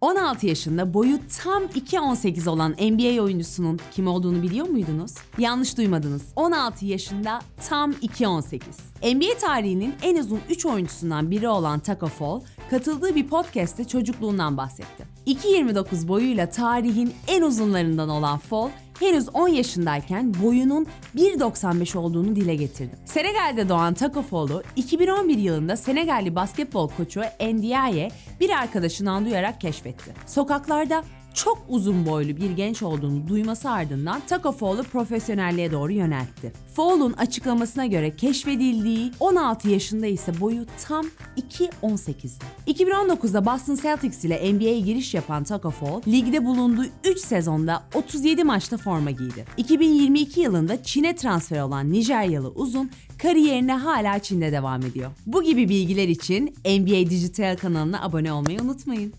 16 yaşında boyu tam 2.18 olan NBA oyuncusunun kim olduğunu biliyor muydunuz? Yanlış duymadınız. 16 yaşında tam 2.18. NBA tarihinin en uzun 3 oyuncusundan biri olan Taco Fall, katıldığı bir podcast'te çocukluğundan bahsetti. 2.29 boyuyla tarihin en uzunlarından olan Fall, henüz 10 yaşındayken boyunun 1.95 olduğunu dile getirdi. Senegal'de doğan Taco Fall'u 2011 yılında Senegalli basketbol koçu Ndiaye bir arkadaşından duyarak keşfetti. Sokaklarda çok uzun boylu bir genç olduğunu duyması ardından Taco Fall'u profesyonelliğe doğru yöneltti. Fall'un açıklamasına göre keşfedildiği 16 yaşında ise boyu tam 2.18'di. 2019'da Boston Celtics ile NBA'ye giriş yapan Taco Fall, ligde bulunduğu 3 sezonda 37 maçta forma giydi. 2022 yılında Çin'e transfer olan Nijeryalı uzun kariyerine hala Çin'de devam ediyor. Bu gibi bilgiler için NBA Dijital kanalına abone olmayı unutmayın.